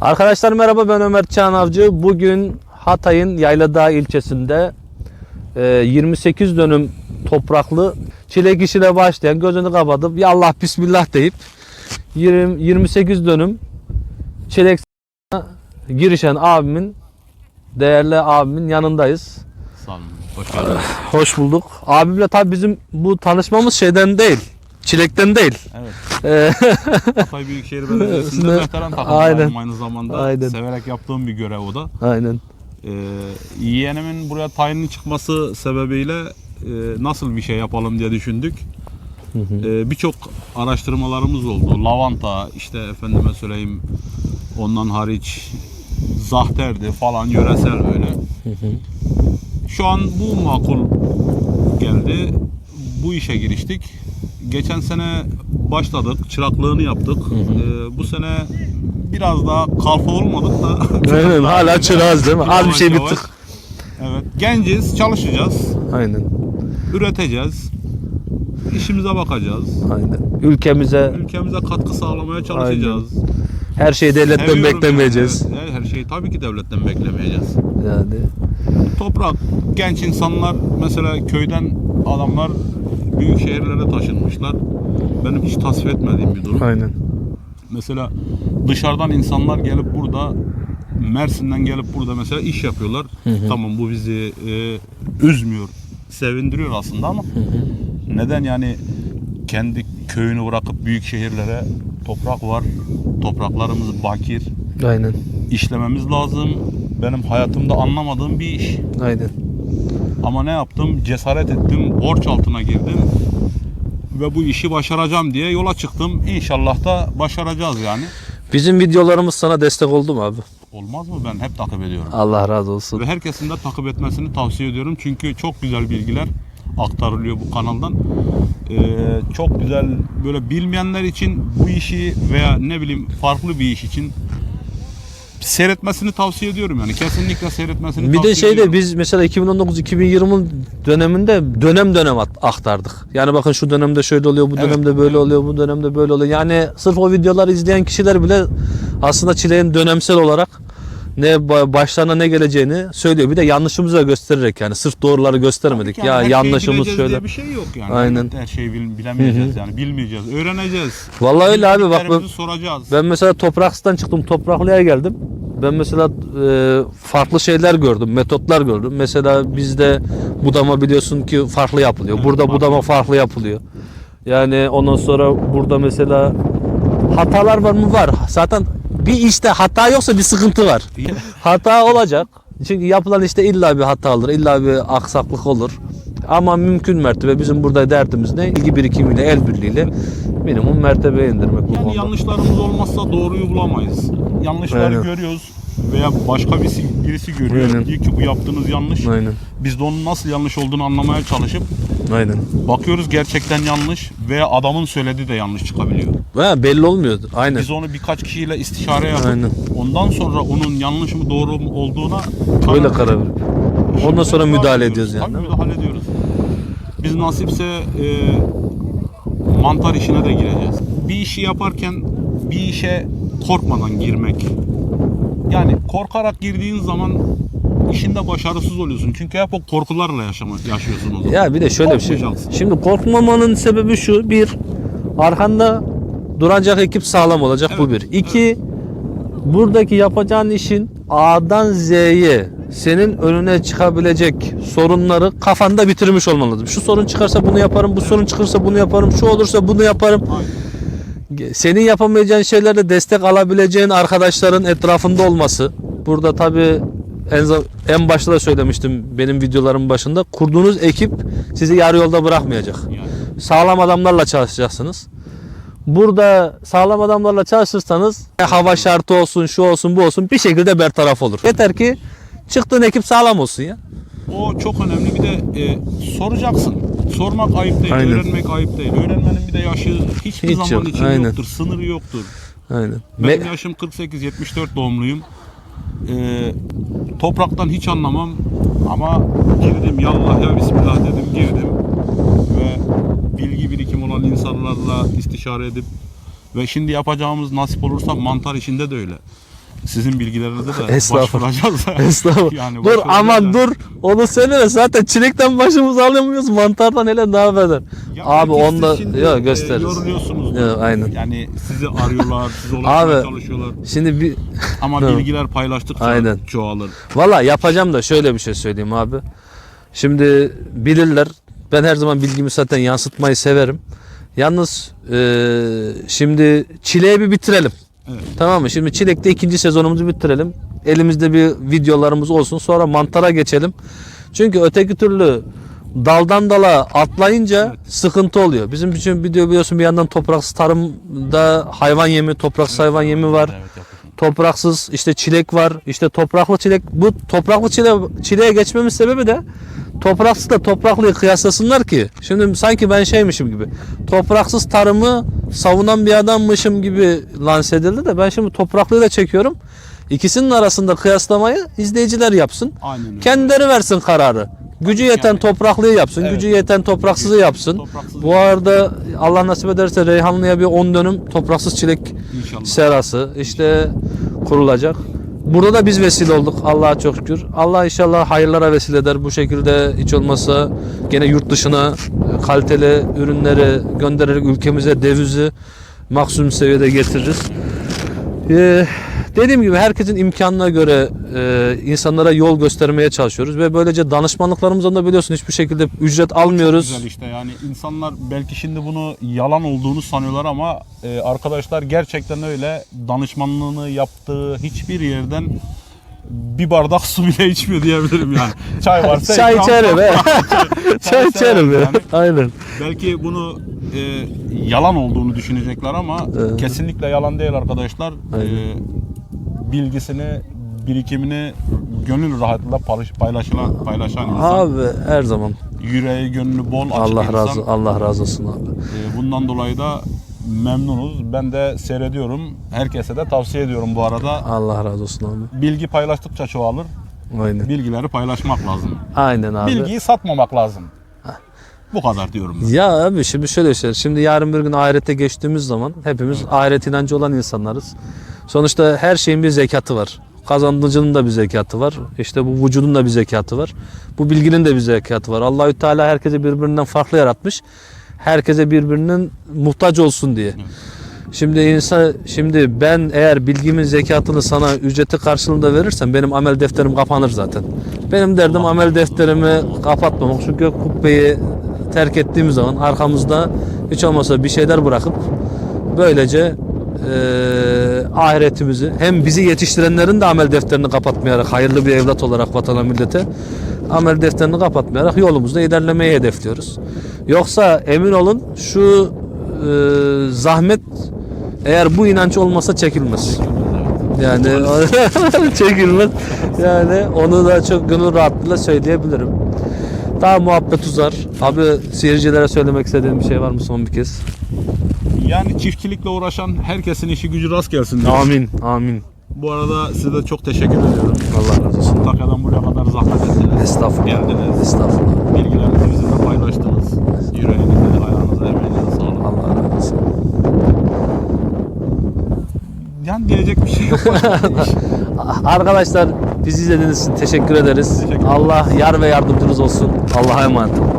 Arkadaşlar merhaba ben Ömer Çağan Avcı. Bugün Hatay'ın Yayladağ ilçesinde e, 28 dönüm topraklı çilek işine başlayan gözünü kapatıp ya Allah bismillah deyip 20, 28 dönüm çilek girişen abimin değerli abimin yanındayız. Sağ olun. Hoş geldiniz. Hoş bulduk. Abimle tabi bizim bu tanışmamız şeyden değil. Çilekten değil. Evet. Ee, Hatay Büyükşehir Belediyesi'nde veteran Aynen. takımdayım aynı zamanda. Aynen. Severek yaptığım bir görev o da. aynen. Ee, yeğenimin buraya tayinin çıkması sebebiyle e, nasıl bir şey yapalım diye düşündük. Ee, Birçok araştırmalarımız oldu. Lavanta, işte efendime söyleyeyim ondan hariç zahterdi falan yöresel böyle. Şu an bu makul geldi. Bu işe giriştik. Geçen sene başladık, çıraklığını yaptık. Ee, bu sene biraz daha kalfa olmadık da. Aynen hala çırağız değil mi? Az bir şey bittik. Evet. Genciz, çalışacağız, Aynen. üreteceğiz. işimize bakacağız. Aynen. Ülkemize Ülkemize katkı sağlamaya çalışacağız. her şeyi devletten Seviyorum beklemeyeceğiz. yani. Evet, Her şeyi tabii ki devletten beklemeyeceğiz. Yani Toprak, genç insanlar mesela köyden adamlar büyük şehirlere taşınmışlar. Benim hiç tasvip etmediğim bir durum. aynen. Mesela dışarıdan insanlar gelip burada Mersin'den gelip burada mesela iş yapıyorlar. Tamam bu bizi e, üzmüyor, sevindiriyor aslında ama neden yani kendi köyünü bırakıp büyük şehirlere toprak var, topraklarımız bakir, Aynen. işlememiz lazım. Benim hayatımda anlamadığım bir iş. Aynen. Ama ne yaptım? Cesaret ettim, borç altına girdim ve bu işi başaracağım diye yola çıktım. İnşallah da başaracağız yani. Bizim videolarımız sana destek oldu mu abi? Olmaz mı? Ben hep takip ediyorum. Allah razı olsun. Ve herkesin de takip etmesini tavsiye ediyorum. Çünkü çok güzel bilgiler aktarılıyor bu kanaldan. Ee, çok güzel böyle bilmeyenler için bu işi veya ne bileyim farklı bir iş için seyretmesini tavsiye ediyorum yani. Kesinlikle seyretmesini Bir tavsiye de şeyde ediyorum. biz mesela 2019-2020 döneminde dönem dönem aktardık. Yani bakın şu dönemde şöyle oluyor, bu Evet, dönemde böyle evet. oluyor, bu dönemde böyle oluyor. Yani sırf o videoları izleyen kişiler bile aslında çileğin dönemsel olarak ne ba- başlarına ne geleceğini söylüyor. Bir de yanlışımızı da göstererek yani sırf doğruları göstermedik. Tabii ki yani ya her şeyi yanlışımız bileceğiz şöyle. diye bir şey yok yani. Aynen. Her şeyi bil- bilemeyeceğiz yani. Bilmeyeceğiz. Öğreneceğiz. Vallahi öyle abi bak ben, Bildiklerimizi soracağız. ben mesela topraksızdan çıktım topraklıya geldim. Ben mesela e, farklı şeyler gördüm, metotlar gördüm. Mesela bizde budama biliyorsun ki farklı yapılıyor. Evet, Burada farklı. budama farklı yapılıyor. Yani ondan sonra burada mesela hatalar var mı? Var. Zaten bir işte hata yoksa bir sıkıntı var. hata olacak. Çünkü yapılan işte illa bir hata olur, illa bir aksaklık olur. Ama mümkün mertebe bizim burada derdimiz ne? Bilgi birikimiyle, el birliğiyle minimum mertebeye indirmek bu Yani yanlışlarımız olmazsa doğruyu bulamayız. Yanlışları Aynen. görüyoruz veya başka birisi, birisi görüyor. Aynen. Diyor ki bu yaptığınız yanlış. Aynen. Biz de onun nasıl yanlış olduğunu anlamaya çalışıp Aynen. bakıyoruz gerçekten yanlış veya adamın söylediği de yanlış çıkabiliyor. Ha, belli olmuyor. Aynen. Biz onu birkaç kişiyle istişare yapıp Aynen. ondan sonra onun yanlış mı doğru mu olduğuna Öyle karar verip. Ondan sonra Müdahale ediyoruz. yani. Tabii müdahale ediyoruz. Biz nasipse e, mantar işine de gireceğiz. Bir işi yaparken bir işe korkmadan girmek. Yani korkarak girdiğin zaman işinde başarısız oluyorsun. Çünkü hep o korkularla yaşamak yaşıyorsun o zaman. Ya bir de şöyle bir şey. Şimdi korkmamanın sebebi şu. Bir, arkanda duracak ekip sağlam olacak. bu bir. Evet, İki, buradaki yapacağın işin A'dan Z'ye senin önüne çıkabilecek sorunları kafanda bitirmiş olman lazım. Şu sorun çıkarsa bunu yaparım, bu sorun çıkarsa bunu yaparım, şu olursa bunu yaparım. Aynen. Senin yapamayacağın şeylerde destek alabileceğin arkadaşların etrafında olması. Burada tabi en, en başta da söylemiştim benim videolarımın başında. Kurduğunuz ekip sizi yarı yolda bırakmayacak. Yani. Sağlam adamlarla çalışacaksınız. Burada sağlam adamlarla çalışırsanız e, hava şartı olsun, şu olsun, bu olsun bir şekilde bertaraf olur. Yeter ki çıktığın ekip sağlam olsun ya. O çok önemli. Bir de e, soracaksın. Sormak ayıp değil, Aynen. öğrenmek ayıp değil. Öğrenmenin bir de yaşı hiçbir Hiç zaman yok, için aynen. yoktur. Sınırı yoktur. Aynen. Benim Me- yaşım 48, 74 doğumluyum. Ee, topraktan hiç anlamam ama girdim yallah ya bismillah dedim girdim ve bilgi birikim olan insanlarla istişare edip ve şimdi yapacağımız nasip olursa mantar işinde de öyle. Sizin bilgilerinize de Estağfurullah. başvuracağız. Estağfurullah. Yani dur aman da. dur. Onu söyleme. Zaten çilekten başımızı alamıyoruz. Mantardan hele beter. Ya Abi onda yok e, gösteririz. yoruluyorsunuz. Yok, aynen. Yani sizi arıyorlar, size ulaşmaya çalışıyorlar. Şimdi bir Ama bilgiler paylaştıkça Aynen. çoğalır. Valla yapacağım da şöyle bir şey söyleyeyim abi. Şimdi bilirler. Ben her zaman bilgimi zaten yansıtmayı severim. Yalnız eee, şimdi çileği bir bitirelim. Evet. Tamam mı? Şimdi çilekte ikinci sezonumuzu bitirelim. Elimizde bir videolarımız olsun. Sonra mantara geçelim. Çünkü öteki türlü daldan dala atlayınca sıkıntı oluyor. Bizim için video biliyorsun bir yandan topraksız tarımda hayvan yemi, topraksız hayvan yemi var. Evet. Topraksız işte çilek var. İşte topraklı çilek. Bu topraklı çile, çileğe geçmemin sebebi de topraksız da topraklıyı kıyaslasınlar ki. Şimdi sanki ben şeymişim gibi. Topraksız tarımı savunan bir adammışım gibi lanse edildi de ben şimdi topraklıyı da çekiyorum. İkisinin arasında kıyaslamayı izleyiciler yapsın. Aynen öyle. Kendileri versin kararı. Gücü yeten yani. topraklıyı yapsın, Evet. gücü yeten topraksızı yapsın. Topraksız Bu arada Allah nasip ederse Reyhanlı'ya bir 10 dönüm topraksız çilek İnşallah. serası işte kurulacak. Burada da biz vesile olduk Allah'a çok şükür. Allah inşallah hayırlara vesile eder. Bu şekilde hiç olmazsa gene yurt dışına kaliteli ürünleri göndererek ülkemize dövizi maksimum seviyede getiririz. Ee, dediğim gibi herkesin imkanına göre e, insanlara yol göstermeye çalışıyoruz ve böylece danışmanlıklarımızdan da biliyorsun hiçbir şekilde ücret almıyoruz. Güzel işte yani insanlar belki şimdi bunu yalan olduğunu sanıyorlar ama e, arkadaşlar gerçekten öyle danışmanlığını yaptığı hiçbir yerden bir bardak su bile içmiyor diyebilirim yani. Çay varsa Çay ikram içerim he. Çay içerim ya. Yani Aynen. belki bunu e, yalan olduğunu düşünecekler ama Evet. kesinlikle yalan değil arkadaşlar. Aynen. E, bilgisini, birikimini gönül rahatlığıyla paylaş- paylaşılan, paylaşan insan. Abi her zaman. Yüreği, gönlü bol, açık Allah insan. razı Allah razı olsun abi. E, bundan dolayı da memnunuz. Ben de seyrediyorum. Herkese de tavsiye ediyorum bu arada. Allah razı olsun abi. Bilgi paylaştıkça çoğalır. Aynen. Bilgileri paylaşmak lazım. Aynen abi. Bilgiyi satmamak lazım. Bu kadar diyorum ben. Ya abi şimdi şöyle şey. Şimdi yarın bir gün ahirete geçtiğimiz zaman hepimiz ahiret inancı olan insanlarız. Sonuçta her şeyin bir zekatı var. Kazandıcının da bir zekatı var. İşte bu vücudun da bir zekatı var. Bu bilginin de bir zekatı var. Allahü Teala herkese birbirinden farklı yaratmış. Herkese birbirinin muhtaç olsun diye. Şimdi insan şimdi ben eğer bilgimin zekatını sana ücreti karşılığında verirsem benim amel defterim kapanır zaten. Benim derdim amel defterimi kapatmamak. Çünkü kubbeyi terk ettiğimiz zaman arkamızda hiç olmazsa bir şeyler bırakıp böylece eee, ahiretimizi hem bizi yetiştirenlerin de amel defterini kapatmayarak hayırlı bir evlat olarak vatana millete amel defterini kapatmayarak yolumuzda ilerlemeyi hedefliyoruz. Yoksa emin olun şu eee, zahmet eğer bu inanç olmasa çekilmez. Yani çekilmez. Yani onu da çok gönül rahatlığıyla söyleyebilirim. Daha muhabbet uzar. Abi seyircilere söylemek istediğim bir şey var mı son bir kez? Yani çiftçilikle uğraşan herkesin işi gücü rast gelsin. diyorum. Amin. Amin. Bu arada size de çok teşekkür ediyorum. Allah razı olsun. Antakya'dan buraya kadar zahmet ettiniz. Estağfurullah. Geldiniz. Estağfurullah. Bilgilerinizi bizimle Yani diyecek bir şey yok. Arkadaşlar bizi izlediğiniz için teşekkür ederiz. Teşekkür. Allah yar ve yardımcınız olsun. Allah'a emanet olun.